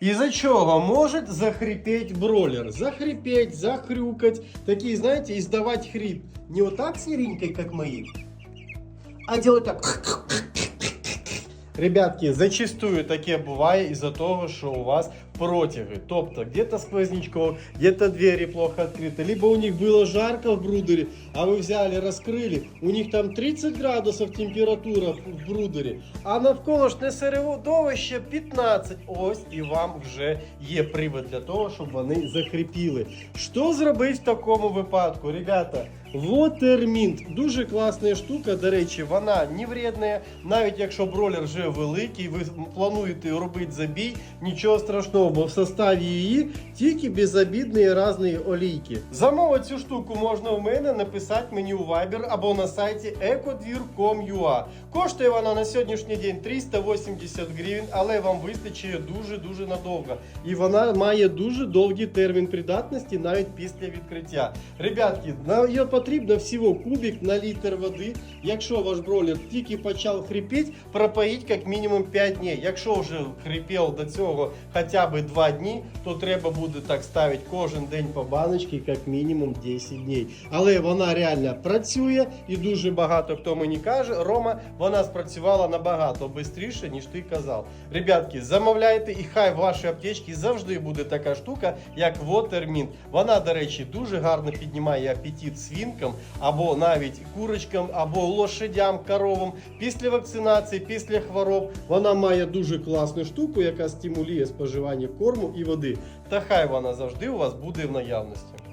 Із-за чого може захрипеть бролер? Захрипеть, захрюкать, такие, знаете, издавать хрип. Не вот так серенькой, как мои, а делать так. Ребятки, зачастую таке буває із-за того, що у вас протяги. Тобто, где-то сквознячков, где-то двери плохо открыты, либо у них было жарко в брудере, а вы взяли, раскрыли, у них там 30 градусов температура в брудері, а навколишнє середовище 15. Ось і вам вже є привод для того, щоб вони закріпіли. Що зробити в такому випадку, ребята? Watermint. Дуже класна штука, до речі, вона не вредна. Навіть якщо бролер вже великий, ви плануєте робити забій, нічого страшного, бо в составі її тільки безобідні різні олійки. Замовити цю штуку можна у мене написати мені у Viber або на сайті ecodvir.com.ua. Коштує вона на сьогоднішній день 380 гривень, але вам вистачить дуже-дуже надовго. І вона має дуже довгий термін придатності навіть після відкриття. Ребятки, на її потрібно всього кубик на літр води. Якщо ваш бролер тільки почав хрипіти, пропоїть як мінімум 5 днів. Якщо вже хрипів до цього хоча б 2 дні, то треба буде так ставити кожен день по баночці, як мінімум 10 днів. Але вона реально працює і дуже багато хто мені каже, Рома, вона спрацювала набагато швидше, ніж ти казав. Ребятки, замовляйте і хай в вашій аптечці завжди буде така штука, як Watermint. Вона, до речі, дуже гарно піднімає апетит свінкам або навіть курочкам, або лошадям, коровам після вакцинації, після хвороб. Вона має дуже класну штуку, яка стимулює споживання корму і води. Та хай вона завжди у вас буде в наявності.